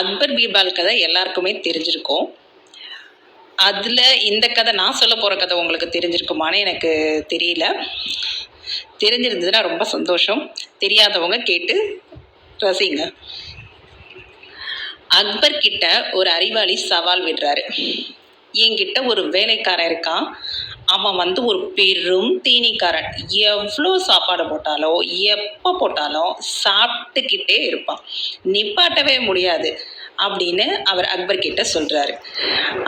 அக்பர் பீர்பால் கதை எல்லாருக்குமே தெரிஞ்சிருக்கும். அதில் இந்த கதை நான் சொல்ல போகிற கதை உங்களுக்கு தெரிஞ்சிருக்குமான்னு எனக்கு தெரியல. தெரிஞ்சிருந்ததுன்னா ரொம்ப சந்தோஷம். தெரியாதவங்க கேட்டு ரசிங்க. அக்பர் கிட்ட ஒரு அறிவாளி சவால் விடுறாரு. என்கிட்ட ஒரு வேலைக்காரன் இருக்கான். அவன் வந்து ஒரு பெரும் தீனிக்காரன். எவ்வளோ சாப்பாடு போட்டாலோ எப்போ போட்டாலும் சாப்பிட்டுக்கிட்டே இருப்பான். நிப்பாட்டவே முடியாது அப்படின்னு அவர் அக்பர் கிட்ட சொல்றாரு.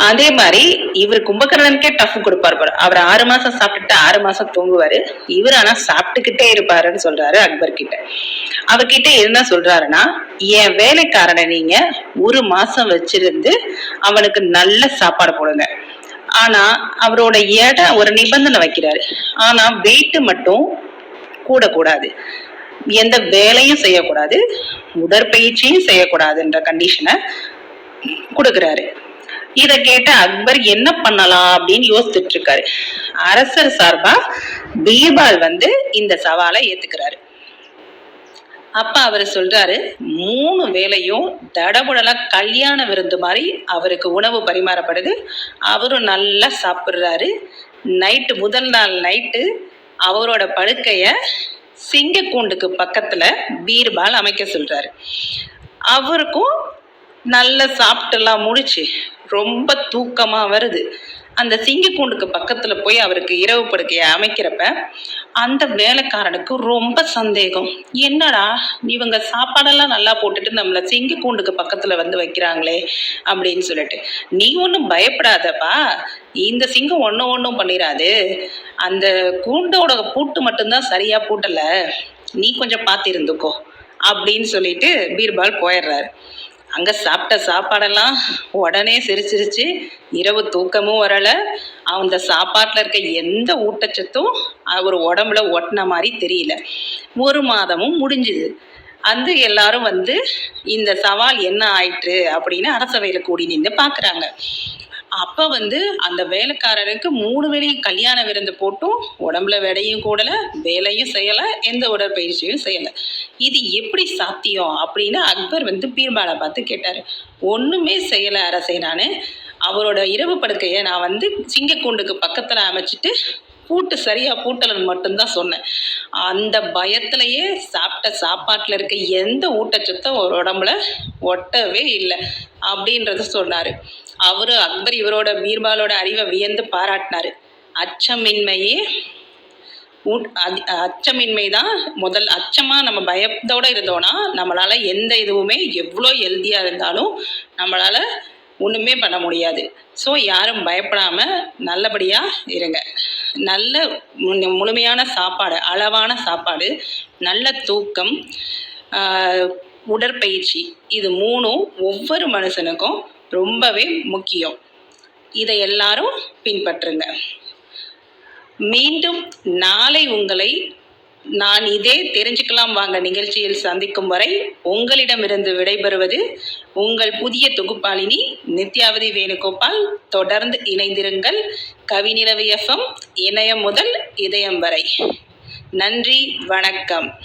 அதே மாதிரி இவர் கும்பகர்ணனுக்கே டஃப் கொடுப்பார் பாரு. அவர் ஆறு மாசம் சாப்பிட்டுட்டு ஆறு மாசம் தூங்குவாரு. இவர் ஆனா சாப்பிட்டுக்கிட்டே இருப்பாருன்னு சொல்றாரு அக்பர் கிட்ட. அவர்கிட்ட என்ன சொல்றாருன்னா என் வேலைக்காரனை நீங்க ஒரு மாசம் வச்சிருந்து அவனுக்கு நல்ல சாப்பாடு போடுங்க. ஆனா அவரோட எடை ஒரு நிபந்தனை வைக்கிறாரு. ஆனா வெயிட் மட்டும் கூடக்கூடாது. எந்த வேலையும் செய்யக்கூடாது. உடற்பயிற்சியும் செய்யக்கூடாதுன்ற கண்டிஷனை கொடுக்குறாரு. இதை கேட்ட அக்பர் என்ன பண்ணலாம் அப்படின்னு யோசிச்சுட்டு இருக்காரு. அரசர் சார்பா பீர்பால் வந்து இந்த சவாலை ஏத்துக்கிறாரு. அப்ப அவர் சொல்றாரு மூணு வேலையும் தடபுடலா கல்யாண விருந்து மாதிரி அவருக்கு உணவு பரிமாறப்படுது. அவரும் நல்லா சாப்பிட்றாரு. நைட்டு முதல் நாள் நைட்டு அவரோட படுக்கைய சிங்கக்கூண்டுக்கு பக்கத்துல பீர்பால் அமைக்க சொல்றாரு. அவருக்கும் நல்லா சாப்பிட்டுலாம் முடிச்சு ரொம்ப தூக்கமா வருது. அந்த சிங்கக்கூண்டுக்கு பக்கத்துல போய் அவருக்கு இரவு படுக்கையை அமைக்கிறப்ப அந்த வேலைக்காரனுக்கு ரொம்ப சந்தேகம். என்னடா இவங்க சாப்பாடெல்லாம் நல்லா போட்டுட்டு நம்மளை சிங்கக்கூண்டுக்கு பக்கத்துல வந்து வைக்கிறாங்களே அப்படின்னு சொல்லிட்டு. நீ ஒன்றும் பயப்படாதப்பா. இந்த சிங்கம் ஒன்றும் ஒன்றும் பண்ணிடாது அந்த கூண்டோட பூட்டு மட்டும்தான் சரியா பூட்டல. நீ கொஞ்சம் பார்த்து இருந்துக்கோ அப்படின்னு சொல்லிட்டு பீர்பால் போயிடுறாரு. அங்கே சாப்பிட்ட சாப்பாடெல்லாம் உடனே சிரிச்சிருச்சு. இரவு தூக்கமும் வரலை. அந்த சாப்பாட்டில் இருக்க எந்த ஊட்டச்சத்தும் அவர் உடம்புல ஒட்டின மாதிரி தெரியல. ஒரு மாதமும் முடிஞ்சுது. அந்த எல்லாரும் வந்து இந்த சவால் என்ன ஆயிற்று அப்படின்னு அரசவையில் கூடி நின்று பார்க்குறாங்க அப்போ வந்து அந்த வேலைக்காரருக்கு மூணு வேளையும் கல்யாண விருந்து போட்டும் உடம்புல விடையும் கூடலை வேலையும் செய்யலை எந்த உடற்பயிற்சியும் செய்யலை. இது எப்படி சாத்தியம் அப்படின்னு அக்பர் வந்து பீர்பாலை பார்த்து கேட்டார். ஒன்றுமே செய்யலை அரசே நான். அவரோட இரவு படுக்கையை நான் வந்து சிங்கக்கூண்டுக்கு பக்கத்தில் அமைச்சிட்டு பூட்டு சரியாக பூட்டலன்னு மட்டும்தான் சொன்னேன். அந்த பயத்திலையே சாப்பிட்ட சாப்பாட்டில் இருக்க எந்த ஊட்டச்சத்தும் ஒரு உடம்புல ஒட்டவே இல்லை அப்படின்றத சொன்னார். அவர் அக்பர் இவரோட பீர்பாலோட அறிவை வியந்து பாராட்டினாரு. அச்சமின்மையே அச்சமின்மை தான் முதல் அச்சமா நம்ம பயத்தோட இருந்தோம்னா நம்மளால எந்த இதுவுமே எவ்வளோ ஹெல்த்தியா இருந்தாலும் நம்மளால ஒன்றுமே பண்ண முடியாது. ஸோ யாரும் பயப்படாம நல்லபடியா இருங்க. நல்ல முழுமையான சாப்பாடு அளவான சாப்பாடு நல்ல தூக்கம் உடற்பயிற்சி இது மூணும் ஒவ்வொரு மனுஷனுக்கும் ரொம்பவே முக்கியம். இதை எல்லாரும் பின்பற்றுங்க. மீண்டும் நாளை உங்களை நான் இதே தெரிஞ்சுக்கலாம் வாங்க நிகழ்ச்சியில் சந்திக்கும் வரை உங்களிடமிருந்து விடைபெறுவது உங்கள் புதிய தொகுப்பாளினி நித்யாவதி வேணுகோபால். தொடர்ந்து இணைந்திருங்கள். கவிநிலவு எஃப்எம் இணையம் முதல் இதயம் வரை. நன்றி வணக்கம்.